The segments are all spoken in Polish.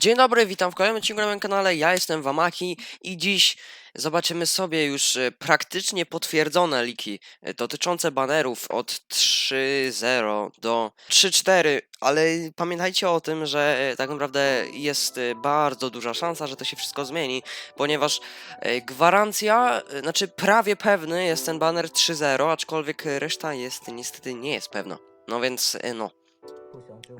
Dzień dobry, witam w kolejnym odcinku na moim kanale. Ja jestem Wamaki i dziś zobaczymy sobie już e, praktycznie potwierdzone liki e, dotyczące banerów od 3.0 do 3.4, ale pamiętajcie o tym, że e, tak naprawdę jest bardzo duża szansa, że to się wszystko zmieni, ponieważ gwarancja, znaczy prawie pewny jest ten baner 3.0, aczkolwiek reszta jest niestety nie jest pewna. No więc no.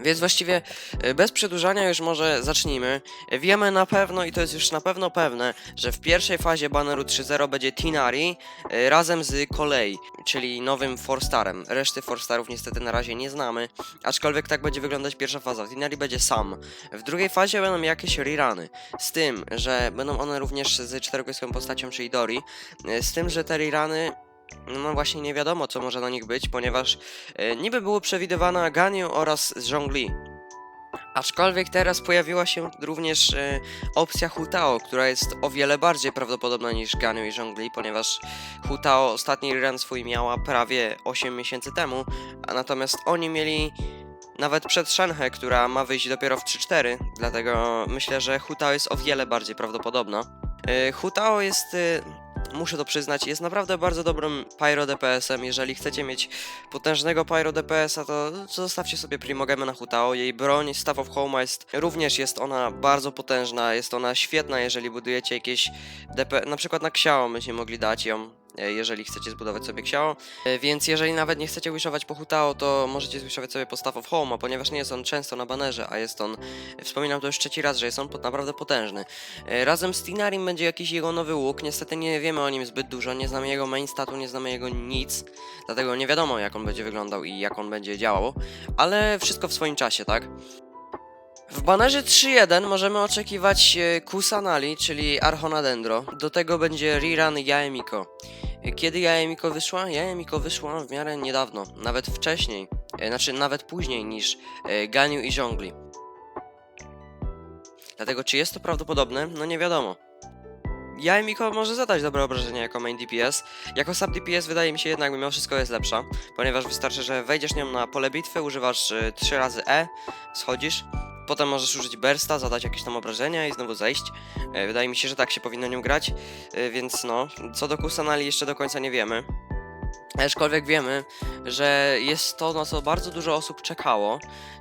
Więc właściwie e, bez przedłużania już może zacznijmy. Wiemy na pewno i to jest już na pewno pewne, że w pierwszej fazie baneru 3.0 będzie Tinari e, razem z Kolei, czyli nowym Forstarem. Reszty Forstarów niestety na razie nie znamy, aczkolwiek tak będzie wyglądać pierwsza faza. Tinari będzie sam. W drugiej fazie będą jakieś rerany, z tym, że będą one również z czterogłoską postacią, czyli Dori, e, z tym, że te rerany no właśnie nie wiadomo, co może na nich być, ponieważ e, niby było przewidywane Ganiu oraz Zhongli. Aczkolwiek teraz pojawiła się również e, opcja Hutao, która jest o wiele bardziej prawdopodobna niż Ganiu i Zhongli, ponieważ Hutao ostatni run swój miała prawie 8 miesięcy temu, a natomiast oni mieli nawet przed Shenhe, która ma wyjść dopiero w 3-4, dlatego myślę, że Hutao jest o wiele bardziej prawdopodobna. E, Hutao jest, e, muszę to przyznać, jest naprawdę bardzo dobrym Pyro DPS-em. Jeżeli chcecie mieć potężnego Pyro DPS-a, to zostawcie sobie Primogemę na Hutao. Jej broń Staff of Home jest również jest ona bardzo potężna, jest ona świetna, jeżeli budujecie jakieś DP, na przykład na Xiao byście mogli dać ją. E, Jeżeli chcecie zbudować sobie Xiao, E, więc jeżeli nawet nie chcecie wishować po Hutao, to możecie wishować sobie po Staff of Home, a ponieważ nie jest on często na banerze, a jest on, wspominam to już trzeci raz, że jest on naprawdę potężny. E, Razem z Tinarim będzie jakiś jego nowy łuk. Niestety nie wiemy o nim zbyt dużo, nie znamy jego main statu, nie znamy jego nic. Dlatego nie wiadomo jak on będzie wyglądał i jak on będzie działał. Ale wszystko w swoim czasie, tak? W banerze 3.1 możemy oczekiwać e, Kusanali, czyli Archonadendro. Do tego będzie rerun Jaemiko. E, Kiedy Jaemiko wyszła? Jaemiko wyszła w miarę niedawno, nawet wcześniej. E, Znaczy nawet później niż Ganiu i Zhongli. Dlatego czy jest to prawdopodobne? No nie wiadomo. Jaemiko może zadać dobre obrażenia jako main DPS. Jako sub DPS wydaje mi się jednak mimo wszystko jest lepsza, ponieważ wystarczy, że wejdziesz nią na pole bitwy, używasz 3 razy E, schodzisz, potem możesz użyć bursta, zadać jakieś tam obrażenia i znowu zejść. E, Wydaje mi się, że tak się powinno nią grać, e, więc no, co do Kusanali jeszcze do końca nie wiemy. Aczkolwiek wiemy, że jest to, na co bardzo dużo osób czekało,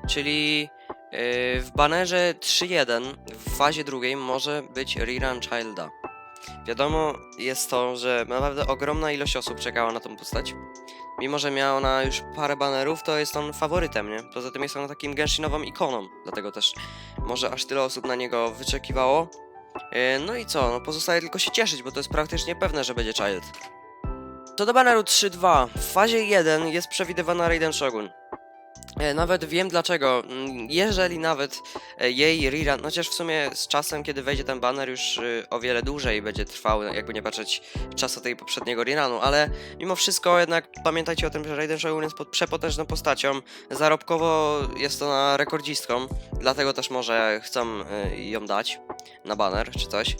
czyli yy, w banerze 3.1 w fazie drugiej może być rerun Childa. Wiadomo jest to, że naprawdę ogromna ilość osób czekała na tą postać. Mimo, że miała ona już parę banerów, to jest on faworytem, nie? Poza tym jest on takim genshinową ikoną, dlatego też może aż tyle osób na niego wyczekiwało. Yy, No i co, no pozostaje tylko się cieszyć, bo to jest praktycznie pewne, że będzie Child. Co do baneru 3.2, w fazie 1 jest przewidywana Raiden Shogun. E, Nawet wiem dlaczego. Mm, Jeżeli nawet e, jej rerun, chociaż w sumie z czasem, kiedy wejdzie ten banner, już y, o wiele dłużej będzie trwał, jakby nie patrzeć czasu tej poprzedniego rerunu, ale mimo wszystko jednak pamiętajcie o tym, że Raiden Shogun jest pod przepotężną postacią. Zarobkowo jest ona rekordzistką, dlatego też może chcą y, ją dać na banner czy coś.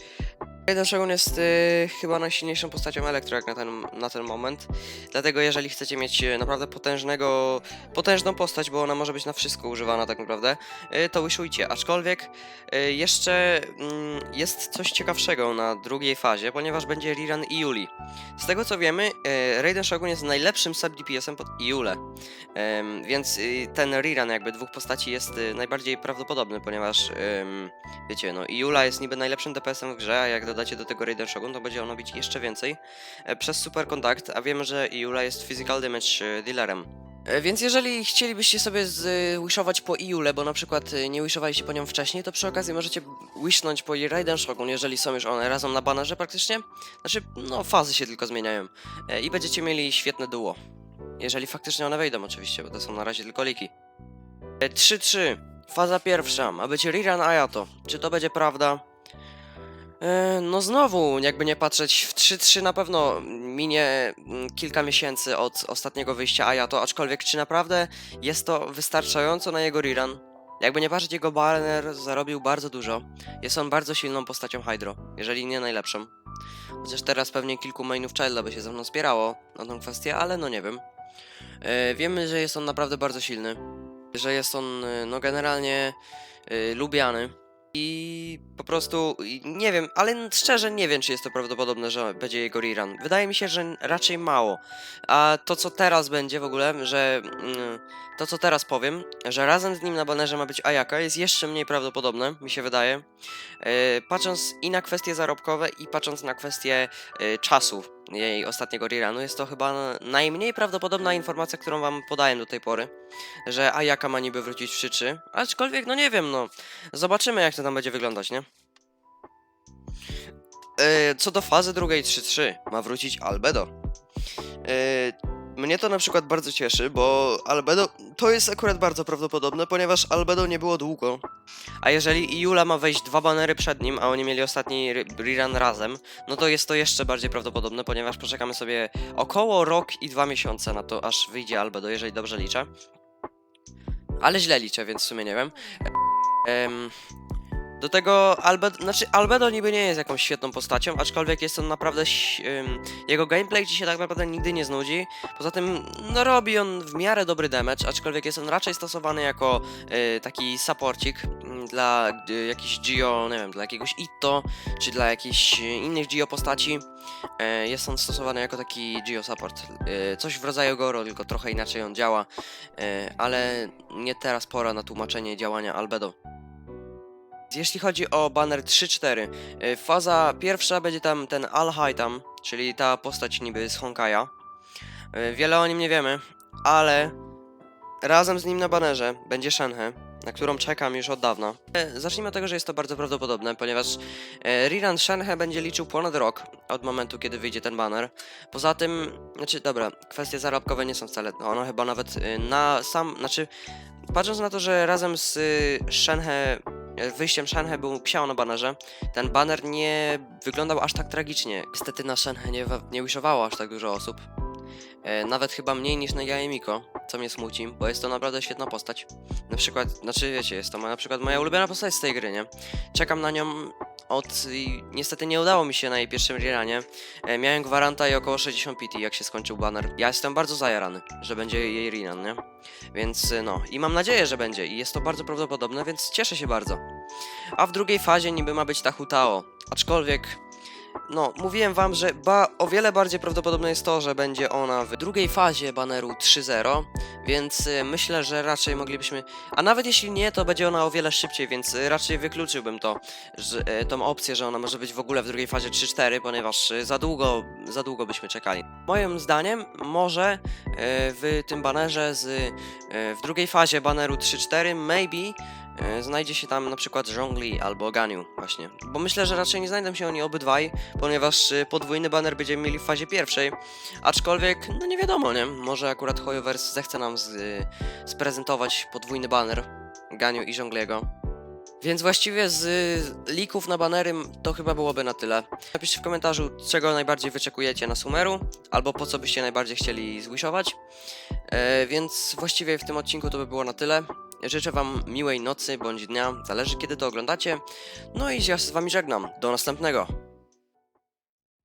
Shogun jest y, chyba najsilniejszą postacią Elektro jak na ten, na ten moment. Dlatego jeżeli chcecie mieć y, naprawdę potężnego, potężną postać, bo ona może być na wszystko używana tak naprawdę, y, to wishujcie. Aczkolwiek y, jeszcze mm, jest coś ciekawszego na drugiej fazie, ponieważ będzie rerun Iuli. Z tego co wiemy, y, Raiden Shogun jest najlepszym sub DPS-em pod Iule. Em, więc y, ten rerun jakby dwóch postaci jest y, najbardziej prawdopodobny, ponieważ ym, wiecie, no Iula jest niby najlepszym DPS-em w grze, a jak dodacie do tego Raiden Shogun, to będzie ono bić jeszcze więcej e, przez Super Contact, a wiemy, że Iula jest physical damage e, dealerem. E, Więc jeżeli chcielibyście sobie wishować po Iule, bo na przykład nie wishowaliście po nią wcześniej, to przy okazji możecie wishnąć po Raiden Shogun, jeżeli są już one razem na banerze praktycznie. Znaczy, no fazy się tylko zmieniają. I będziecie mieli świetne duo. Jeżeli faktycznie one wejdą oczywiście, bo to są na razie tylko liki. E, 3-3. Faza pierwsza. Ma być Riran Ayato. Czy to będzie prawda? E, No znowu, jakby nie patrzeć, w 3-3 na pewno minie mm, kilka miesięcy od ostatniego wyjścia Ayato, aczkolwiek czy naprawdę jest to wystarczająco na jego rerun? Jakby nie patrzeć, jego banner zarobił bardzo dużo. Jest on bardzo silną postacią Hydro, jeżeli nie najlepszą. Chociaż teraz pewnie kilku mainów Childa by się ze mną spierało na tą kwestię, ale no nie wiem. E, wiemy, że jest on naprawdę bardzo silny. Że jest on, e, no generalnie lubiany. I po prostu nie wiem, ale szczerze nie wiem, czy jest to prawdopodobne, że będzie jego rerun. Wydaje mi się, że raczej mało. A to, co teraz będzie w ogóle, że mm, to, co teraz powiem, że razem z nim na banerze ma być Ayaka, jest jeszcze mniej prawdopodobne, mi się wydaje. Yy, patrząc i na kwestie zarobkowe, i patrząc na kwestie yy, czasu jej ostatniego rerunu, jest to chyba najmniej prawdopodobna informacja, którą wam podałem do tej pory, że Ayaka ma niby wrócić w 3-3, aczkolwiek, no nie wiem, no, zobaczymy jak to tam będzie wyglądać, nie? Yy, co do fazy drugiej 3-3, ma wrócić Albedo. Mnie to na przykład bardzo cieszy, bo Albedo to jest akurat bardzo prawdopodobne, ponieważ Albedo nie było długo. A jeżeli Iula ma wejść dwa banery przed nim, a oni mieli ostatni re- rerun razem, no to jest to jeszcze bardziej prawdopodobne, ponieważ poczekamy sobie około rok i dwa miesiące na to, aż wyjdzie Albedo, jeżeli dobrze liczę. Ale źle liczę, więc w sumie nie wiem. Em, do tego Albedo, znaczy Albedo niby nie jest jakąś świetną postacią, aczkolwiek jest on naprawdę, jego gameplay ci się tak naprawdę nigdy nie znudzi. Poza tym, no robi on w miarę dobry damage, aczkolwiek jest on raczej stosowany jako y, taki supporcik mm, dla y, jakichś Gio, nie wiem, dla jakiegoś Itto, czy dla jakichś innych Gio postaci. Y, jest on stosowany jako taki Gio support. Y, coś w rodzaju Goro, tylko trochę inaczej on działa, y, ale nie teraz pora na tłumaczenie działania Albedo. Jeśli chodzi o banner 3-4, y, faza pierwsza będzie tam ten Al-Haitam, czyli ta postać niby z Honkaja. Y, Wiele o nim nie wiemy, ale razem z nim na banerze będzie Shenhe, na którą czekam już od dawna. E, Zacznijmy od tego, że jest to bardzo prawdopodobne, ponieważ rerun Shenhe będzie liczył ponad rok od momentu, kiedy wyjdzie ten banner. Poza tym, znaczy dobra, kwestie zarobkowe nie są wcale, no chyba nawet y, na sam, znaczy patrząc na to, że razem z y, Shenhe wyjściem Shenhe był psiał na banerze, ten baner nie wyglądał aż tak tragicznie. Niestety na Shenhe nie, nie aż tak dużo osób. E, nawet chyba mniej niż na Jaemiko, co mnie smuci, bo jest to naprawdę świetna postać. Na przykład, znaczy wiecie, jest to moja, na przykład moja ulubiona postać z tej gry, nie? Czekam na nią od... niestety nie udało mi się na jej pierwszym rerunie. E, miałem gwaranta i około 60 PT, jak się skończył banner. Ja jestem bardzo zajarany, że będzie jej rerun, nie? Więc y, no, i mam nadzieję, że będzie i jest to bardzo prawdopodobne, więc cieszę się bardzo. A w drugiej fazie niby ma być ta Hutao, aczkolwiek no, mówiłem wam, że ba o wiele bardziej prawdopodobne jest to, że będzie ona w drugiej fazie baneru 3.0, więc y, myślę, że raczej moglibyśmy, a nawet jeśli nie, to będzie ona o wiele szybciej, więc y, raczej wykluczyłbym to, że, y, tą opcję, że ona może być w ogóle w drugiej fazie 3.4, ponieważ za długo, za długo byśmy czekali. Moim zdaniem może w tym banerze z w drugiej fazie baneru 3.4 maybe znajdzie się tam na przykład Zhongli albo Ganiu właśnie. Bo myślę, że raczej nie znajdą się oni obydwaj, ponieważ e, podwójny banner będziemy mieli w fazie pierwszej. Aczkolwiek, no nie wiadomo, nie? Może akurat Hoyoverse zechce nam z, e, sprezentować podwójny banner Ganiu i Zhongliego. Więc właściwie z lików na banery to chyba byłoby na tyle. Napiszcie w komentarzu, czego najbardziej wyczekujecie na Sumeru, albo po co byście najbardziej chcieli zwishować. E, więc właściwie w tym odcinku to by było na tyle. Życzę Wam miłej nocy bądź dnia, zależy kiedy to oglądacie. No i ja się z Wami żegnam. Do następnego.